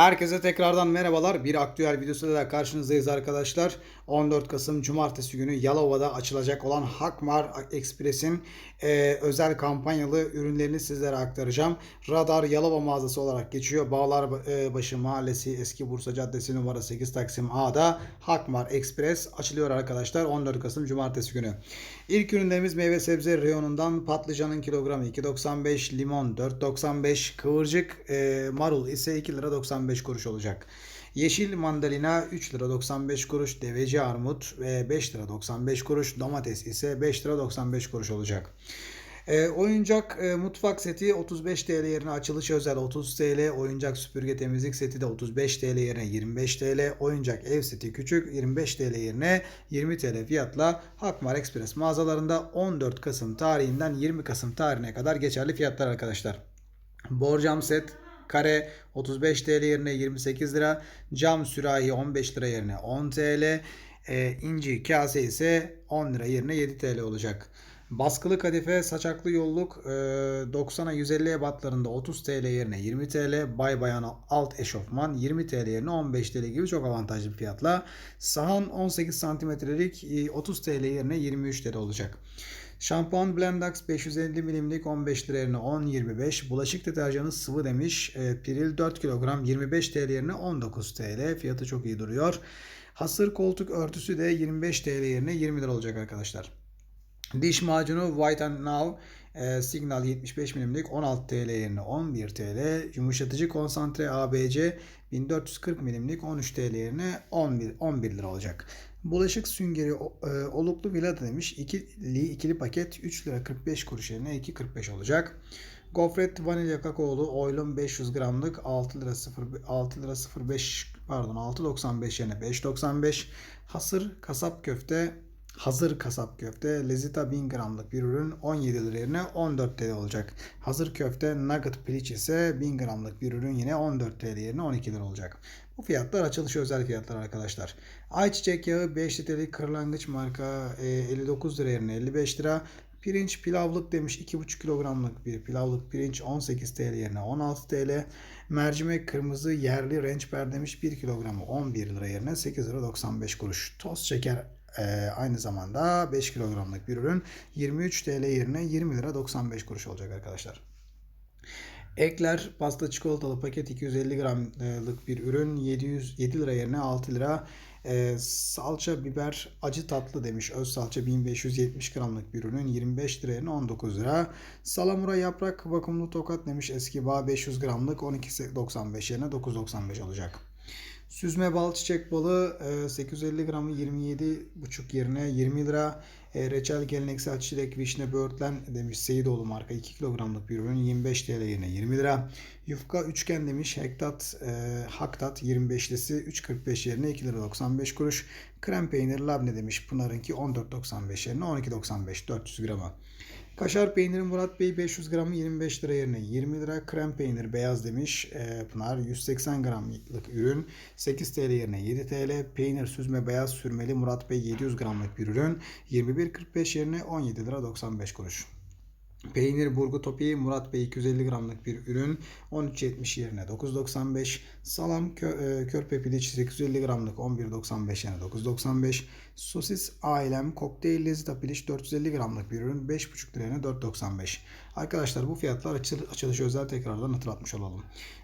Herkese tekrardan merhabalar. Bir aktüel videosuyla da karşınızdayız arkadaşlar. 14 Kasım Cumartesi günü Yalova'da açılacak olan Hakmar Express'in e, özel kampanyalı ürünlerini sizlere aktaracağım. Radar Yalova mağazası olarak geçiyor. Bağlarbaşı Mahallesi Eski Bursa Caddesi numara 8 Taksim A'da Hakmar Express açılıyor arkadaşlar 14 Kasım Cumartesi günü. İlk ürünlerimiz meyve sebze reyonundan patlıcanın kilogramı 2.95, limon 4.95, kıvırcık e, marul ise 2 lira 95 kuruş olacak. Yeşil mandalina 3 lira 95 kuruş, deveci armut e, 5 lira 95 kuruş, domates ise 5 lira 95 kuruş olacak. E, oyuncak e, mutfak seti 35 TL yerine açılış özel 30 TL. Oyuncak süpürge temizlik seti de 35 TL yerine 25 TL. Oyuncak ev seti küçük 25 TL yerine 20 TL fiyatla Hakmar Express mağazalarında 14 Kasım tarihinden 20 Kasım tarihine kadar geçerli fiyatlar arkadaşlar. Borcam set kare 35 TL yerine 28 lira. Cam sürahi 15 lira yerine 10 TL. E, inci kase ise 10 lira yerine 7 TL olacak. Baskılı kadife saçaklı yolluk e, 90'a 150 ebatlarında 30 TL yerine 20 TL. Bay bayan alt eşofman 20 TL yerine 15 TL gibi çok avantajlı bir fiyatla. Sahan 18 santimetrelik e, 30 TL yerine 23 TL olacak. Şampuan Blendax 550 milimlik 15 lira yerine 10.25. Bulaşık deterjanı sıvı demiş. E, Piril 4 kilogram 25 TL yerine 19 TL. Fiyatı çok iyi duruyor. Hasır koltuk örtüsü de 25 TL yerine 20 lira olacak arkadaşlar. Diş macunu White and Now e, Signal 75 milimlik 16 TL yerine 11 TL. Yumuşatıcı konsantre ABC 1440 milimlik 13 TL yerine 11, 11 lira olacak. Bulaşık süngeri e, oluklu vilada demiş. İkili, ikili paket 3 lira 45 kuruş yerine 2.45 olacak. Gofret vanilya kakaolu oylum 500 gramlık 6 lira 0 6 lira 05 pardon 6.95 yerine 5.95. Hasır kasap köfte Hazır kasap köfte Lezita 1000 gramlık bir ürün 17 lira yerine 14 TL olacak. Hazır köfte nugget piliç ise 1000 gramlık bir ürün yine 14 TL yerine 12 lira olacak. Bu fiyatlar açılış özel fiyatlar arkadaşlar. Ayçiçek yağı 5 litrelik kırlangıç marka 59 lira yerine 55 lira. Pirinç pilavlık demiş 2,5 kilogramlık bir pilavlık pirinç 18 TL yerine 16 TL. Mercimek kırmızı yerli rençber demiş 1 kilogramı 11 lira yerine 8 lira 95 kuruş. Toz şeker ee, aynı zamanda 5 kilogramlık bir ürün 23 TL yerine 20 lira 95 kuruş olacak arkadaşlar. Ekler pasta çikolatalı paket 250 gramlık bir ürün 707 lira yerine 6 lira. Ee, salça biber acı tatlı demiş. Öz salça 1570 gramlık bir ürün 25 lira yerine 19 lira. Salamura yaprak vakumlu tokat demiş. Eski bağ 500 gramlık 12.95 yerine 9.95 olacak. Süzme bal çiçek balı 850 gramı 27,5 yerine 20 lira. E, reçel geleneksel çilek vişne böğürtlen demiş Seyidoğlu marka 2 kilogramlık bir ürün 25 TL yerine 20 lira. Yufka üçgen demiş Hektat e, Haktat 25'lisi 3.45 yerine 2 lira 95 kuruş. Krem peynir labne demiş Pınar'ınki 14.95 yerine 12.95 400 grama. Kaşar peyniri Murat Bey 500 gramı 25 lira yerine 20 lira. Krem peynir beyaz demiş e, Pınar 180 gramlık ürün 8 TL yerine 7 TL. Peynir süzme beyaz sürmeli Murat Bey 700 gramlık bir ürün 21.45 yerine 17 lira 95 kuruş. Peynir burgu topi Murat Bey 250 gramlık bir ürün 13.70 yerine 9.95. Salam kö, e, körpe piliç 850 gramlık 11.95 yerine 9.95. Sosis ailem kokteyl lezita piliç 450 gramlık bir ürün 5.5 lira yerine 4.95. Arkadaşlar bu fiyatlar açıl, açılışı özel tekrardan hatırlatmış olalım.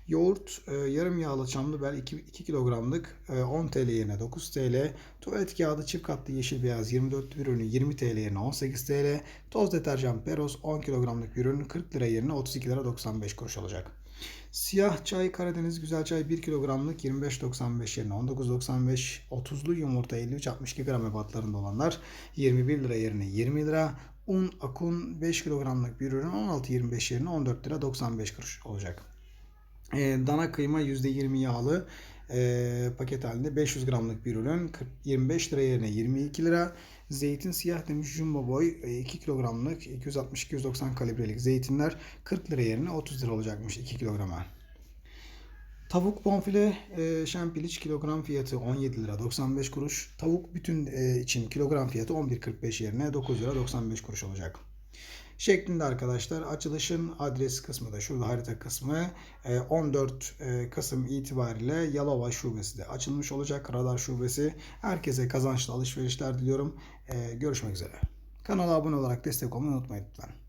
Yoğurt e, yarım yağlı çamlı bel 2, 2 kilogramlık e, 10 TL yerine 9 TL. Tuvalet kağıdı çift katlı yeşil beyaz 24 bir ürünü 20 TL yerine 18 TL. Toz deterjan Peros 10 kilogramlık bir ürün 40 lira yerine 32 lira 95 kuruş olacak. Siyah çay Karadeniz güzel çay 1 kilogramlık 25.95 yerine 19.95 30'lu yumurta 53.62 gram ebatlarında olanlar 21 lira yerine 20 lira un akun 5 kilogramlık bir ürün 16.25 yerine 14 lira 95 kuruş olacak. E, dana kıyma %20 yağlı e, paket halinde 500 gramlık bir ürün 40, 25 lira yerine 22 lira. Zeytin siyah demiş jumbo boy 2 kilogramlık 260-290 kalibrelik zeytinler 40 lira yerine 30 lira olacakmış 2 kilograma. Tavuk bonfile e, şampiliç kilogram fiyatı 17 lira 95 kuruş. Tavuk bütün e, için kilogram fiyatı 11.45 yerine 9 lira 95 kuruş olacak. Şeklinde arkadaşlar. Açılışın adres kısmı da şurada harita kısmı e, 14 e, Kasım itibariyle Yalova şubesi de açılmış olacak. Radar şubesi. Herkese kazançlı alışverişler diliyorum. E, görüşmek üzere. Kanala abone olarak destek olmayı unutmayın lütfen.